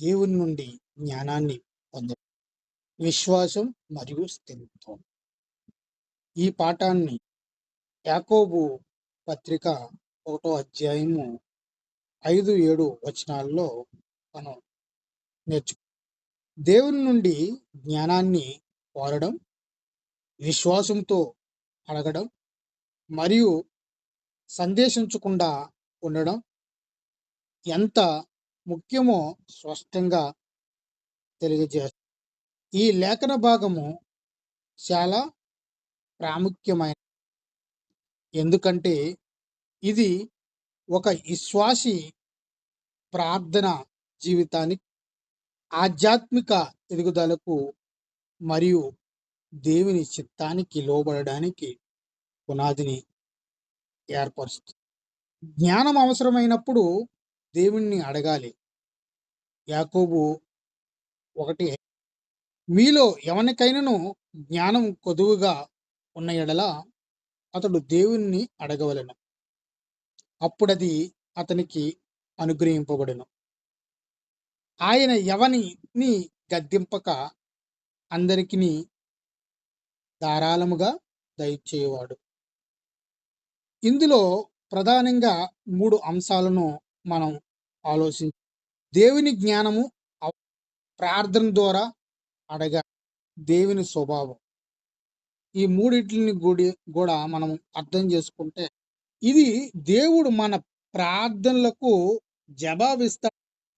దేవుని నుండి జ్ఞానాన్ని పొందడం. విశ్వాసం మరియు స్థిరత్వం. ఈ పాఠాన్ని యాకోబు పత్రిక ఒకటో అధ్యాయము ఐదు ఏడు వచనాల్లో మనం నేర్చు దేవుని నుండి జ్ఞానాన్ని కోరడం విశ్వాసంతో అడగడం మరియు సందేశించకుండా ఉండడం ఎంత ముఖ్యమో స్పష్టంగా తెలియజేస్తుంది ఈ లేఖన భాగము చాలా ప్రాముఖ్యమైన ఎందుకంటే ఇది ఒక విశ్వాసి ప్రార్థన జీవితానికి ఆధ్యాత్మిక ఎదుగుదలకు మరియు దేవుని చిత్తానికి లోబడడానికి పునాదిని ఏర్పరుస్తుంది. జ్ఞానం అవసరమైనప్పుడు దేవుణ్ణి అడగాలి. యాకోబు ఒకటి మీలో ఎవరికైనాను జ్ఞానం కొదువుగా ఉన్న ఎడల అతడు దేవుణ్ణి అడగవలెను. అప్పుడది అతనికి అనుగ్రహింపబడెను. ఆయన ఎవనిని గద్దింపక అందరికీ ధారాళముగా దయచేయవాడు. ఇందులో ప్రధానంగా మూడు అంశాలను మనం ఆలోచించ దేవుని జ్ఞానము ప్రార్థన ద్వారా అడగ దేవుని స్వభావం. ఈ మూడింటిని గుడి కూడా మనం అర్థం చేసుకుంటే ఇది దేవుడు మన ప్రార్థనలకు జవాబిస్తా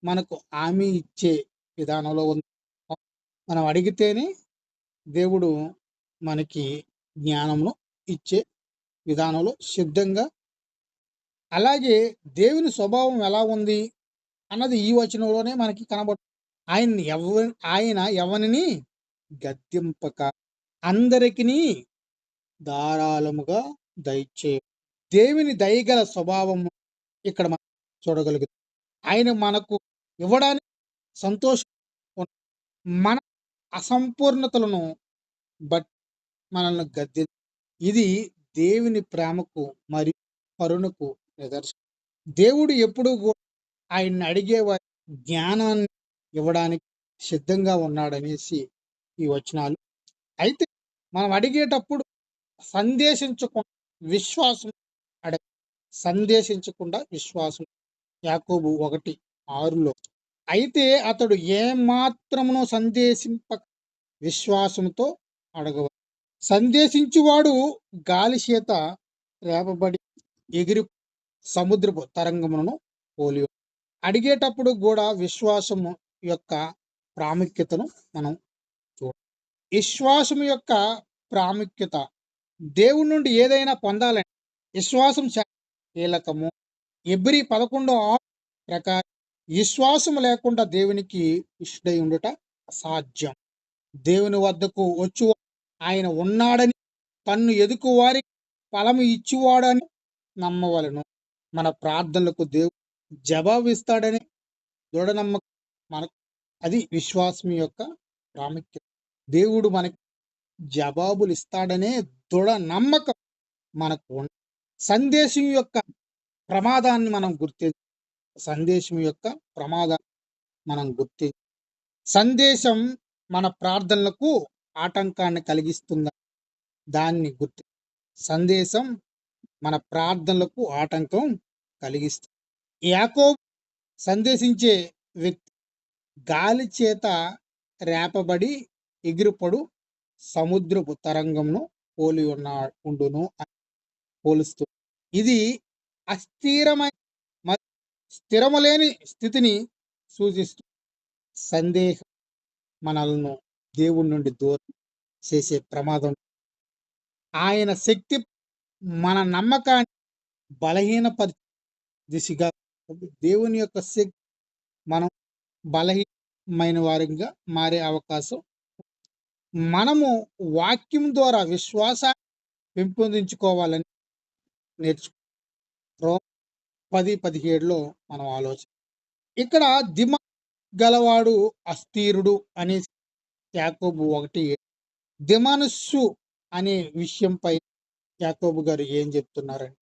మనకు హామీ ఇచ్చే విధానంలో ఉంది. మనం అడిగితేనే దేవుడు మనకి జ్ఞానమును ఇచ్చే విధానంలో సిద్ధంగా. అలాగే దేవుని స్వభావం ఎలా ఉంది? అన్నది ఈ వచనంలోనే మనకి కనబడు ఆయన ఎవ ఆయన ఎవరిని గద్దింపక అందరికిని ధారాళముగా దయచే దేవుని దయగల స్వభావం ఇక్కడ మనం చూడగలుగుతాం. ఆయన మనకు ఇవ్వడానికి సంతోషం మన అసంపూర్ణతలను బట్టి మనల్ని గద్దె ఇది దేవుని ప్రేమకు మరియు కరుణకు నిదర్శనం. దేవుడు ఎప్పుడు ఆయన్ని అడిగే జ్ఞానాన్ని ఇవ్వడానికి సిద్ధంగా ఉన్నాడనేసి ఈ వచనాలు. అయితే మనం అడిగేటప్పుడు సందేశించకుండా విశ్వాసం అడగ సందేశించకుండా విశ్వాసం. యాకోబు ఒకటి ఆరులో అయితే అతడు ఏమాత్రమును సందేశింపక విశ్వాసంతో అడగవ సందేశించువాడు గాలి చేత రేపబడి ఎగిరి సముద్రపు తరంగములను పోలి అడిగేటప్పుడు కూడా విశ్వాసము యొక్క ప్రాముఖ్యతను మనం చూడ విశ్వాసం యొక్క ప్రాముఖ్యత. దేవుడి నుండి ఏదైనా పొందాలంటే విశ్వాసం కీలకము. ఎబ్రి పదకొండో ప్రకారం విశ్వాసం లేకుండా దేవునికి ఇష్టడై ఉండుట అసాధ్యం. దేవుని వద్దకు వచ్చు ఆయన ఉన్నాడని తన్ను ఎదుకువారి ఫలము ఇచ్చువాడని నమ్మవలను. మన ప్రార్థనలకు దేవు జవాబు ఇస్తాడని దృఢ నమ్మకం మనకు అది విశ్వాసం యొక్క ప్రాముఖ్యత. దేవుడు మనకి జవాబులు ఇస్తాడనే దృఢ నమ్మకం మనకు సందేశం యొక్క ప్రమాదాన్ని మనం గుర్తి సందేశం యొక్క ప్రమాదాన్ని మనం గుర్తి సందేశం మన ప్రార్థనలకు ఆటంకాన్ని కలిగిస్తుందా? దాన్ని గుర్తి సందేశం మన ప్రార్థనలకు ఆటంకం కలిగిస్తుంది. యాకోబ్ సందేశించే వ్యక్తి గాలి చేత రేపబడి ఎగిరిపడు సముద్రపు తరంగంను పోలి ఉన్న ఉండును అని పోలుస్తూ ఇది అస్థిరమైన స్థిరములేని స్థితిని సూచిస్తూ సందేహం మనల్ని దేవుడి నుండి దూరం చేసే ప్రమాదం. ఆయన శక్తి మన నమ్మకాన్ని బలహీనపరి దిశగా దేవుని యొక్క శక్తి మనం బలహీనమైన వారిగా మారే అవకాశం. మనము వాక్యం ద్వారా విశ్వాసాన్ని పెంపొందించుకోవాలని నేర్చుకో పది పదిహేడులో మనం ఆలోచన ఇక్కడ దిమ గలవాడు అస్థీరుడు అనే యాకోబు ఒకటి దిమనస్సు అనే విషయంపై యాకోబు గారు ఏం చెప్తున్నారండి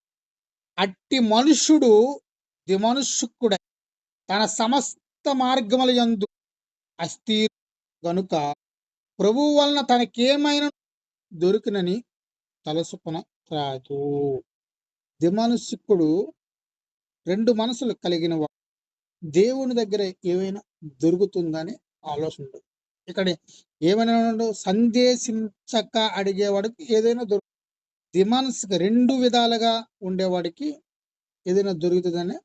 అట్టి మనుష్యుడు దిమనుష్యుకుడై తన సమస్త మార్గముల యందు అస్థిర గనుక ప్రభువు వలన తనకేమైనా దొరికినని తలసుకున రాదు. దిమనస్సుకుడు రెండు మనసులు కలిగిన వాడు. దేవుని దగ్గర ఏమైనా దొరుకుతుందని ఆలోచన ఇక్కడ ఏమైనా ఉండు సందేశించక అడిగేవాడికి ఏదైనా దొరుకు దిమానసిక రెండు విధాలుగా ఉండేవాడికి ఏదైనా దొరుకుతుందనే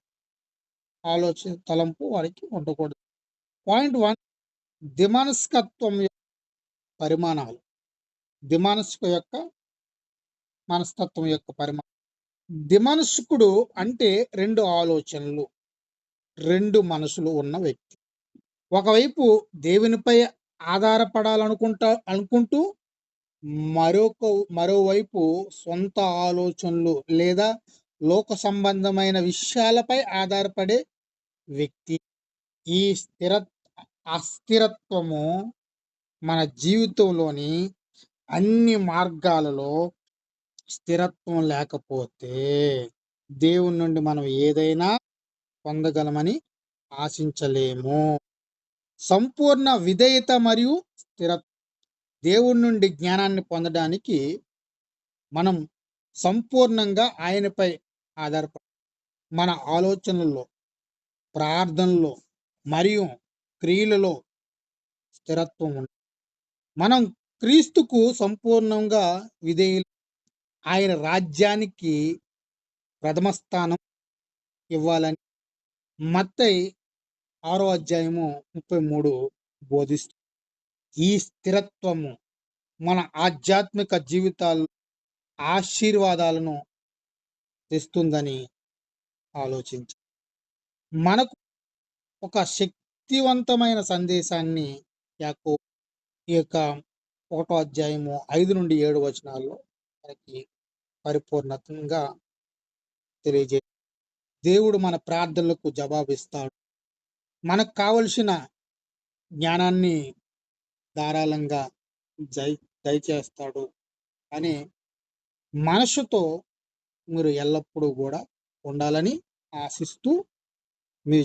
ఆలోచన తలంపు వారికి ఉండకూడదు. పాయింట్ వన్ దిమానస్కత్వం యొక్క పరిమాణాలు. దిమానస్కు యొక్క మనస్తత్వం యొక్క పరిమాణం దిమనస్కుడు అంటే రెండు ఆలోచనలు రెండు మనసులు ఉన్న వ్యక్తి. ఒకవైపు దేవునిపై ఆధారపడాలనుకుంటా అనుకుంటూ మరొక మరోవైపు సొంత ఆలోచనలు లేదా లోక సంబంధమైన విషయాలపై ఆధారపడే వ్యక్తి. ఈ స్థిర అస్థిరత్వము మన జీవితంలోని అన్ని మార్గాలలో స్థిరత్వం లేకపోతే దేవుని నుండి మనం ఏదైనా పొందగలమని ఆశించలేము. సంపూర్ణ విధేయత మరియు స్థిర దేవుడి నుండి జ్ఞానాన్ని పొందడానికి మనం సంపూర్ణంగా ఆయనపై ఆధారపడి. మన ఆలోచనల్లో ప్రార్థనలో మరియు క్రియలలో స్థిరత్వం ఉంది మనం క్రీస్తుకు సంపూర్ణంగా విధేయులు. ఆయన రాజ్యానికి ప్రథమ స్థానం ఇవ్వాలని మత్తై ఆరో అధ్యాయము ముప్పై మూడు బోధిస్తుంది ఈ స్థిరత్వము మన ఆధ్యాత్మిక జీవితాల్లో ఆశీర్వాదాలను తెస్తుందని ఆలోచించ మనకు ఒక శక్తివంతమైన సందేశాన్ని యాకో ఈ యొక్క ఒకటో అధ్యాయము ఐదు నుండి ఏడు వచనాల్లో మనకి పరిపూర్ణతంగా తెలియజే దేవుడు మన ప్రార్థనలకు జవాబిస్తాడు. మనకు కావలసిన జ్ఞానాన్ని ధారాళంగా జై దయచేస్తాడు. అని మనసుతో మీరు ఎల్లప్పుడూ కూడా ఉండాలని ఆశిస్తూ మీ